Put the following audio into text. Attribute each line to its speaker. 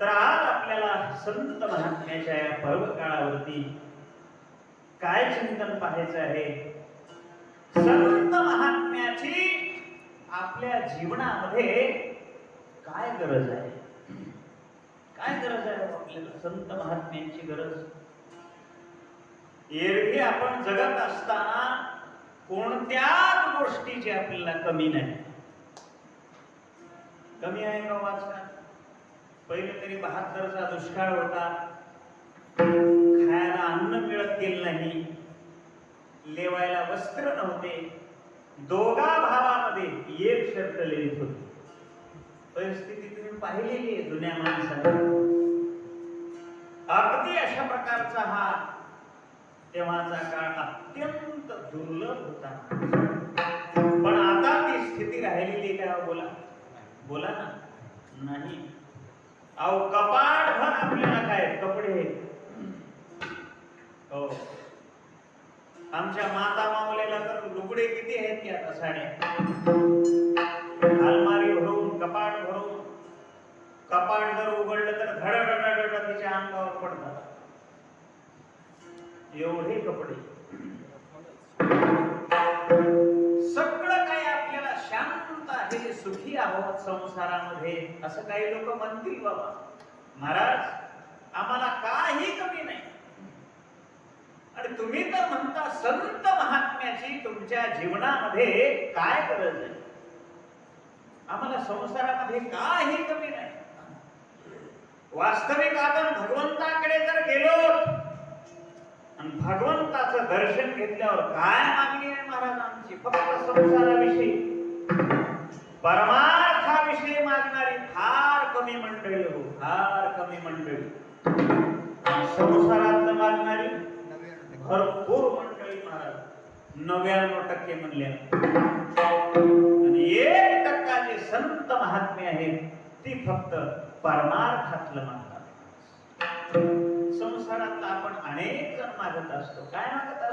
Speaker 1: तर आज आपल्याला संत महात्म्याच्या या पर्व काळावरती काय चिंतन पाहायचं आहे? संत महात्म्याची आपल्या जीवनामध्ये काय गरज आहे? काय गरज आहे हो आपल्याला? संत महात्म्यांची गरज? एरवी आपण जगत असताना कोणत्याच गोष्टीची आपल्याला कमी नाही. कमी आहे का हो वाचना पहिले तरी बहात्तरचा दुष्काळ होता. खायला अन्न मिळत गेलं नाही. लेवायला वस्त्र नव्हते. दोघा भावामध्ये एक शर्त लिहित होती. परिस्थिती तुम्ही पाहिलेली आहे जुन्या माणसाने अगदी अशा प्रकारचा हा तेव्हाचा काळ अत्यंत दुर्लभ होता. पण आता ती स्थिती राहिलेली आहे का? बोला. बोला ना. नाही. अहो कपाट भर आपल्याला काय? कपडे. हो. आमच्या माता मावलेला तर लुगडे किती आहेत की आता साड्या अलमारी भरून कपाट भरून कपाट जर उघडलं तर धडधड तिच्या अंगावर पडतात. एवढे कपडे. आहोत संसारामध्ये असं काही लोक म्हणतील बाबा. महाराज आम्हाला काही कमी नाही. आणि तुम्ही तर म्हणता संत महात्म्याची तुमच्या जीवनामध्ये काय गरज आहे? आम्हाला संसारामध्ये काही कमी नाही. वास्तविक आपण भगवंताकडे जर गेलो आणि भगवंताचं दर्शन घेतल्यावर काय मागणी आहे महाराज आमची फक्त संसाराविषयी. परमा कमी मंडळी हो फार कमी मंडळी. संसारात मागणारी भरपूर मंडळी महाराज. नव्याण्णव टक्के म्हणले. आणि एक टक्का जे संत महात्मे आहेत ती फक्त परमार्थातलं मागतात. संसारात आपण अनेक जण मागत असतो. काय मागत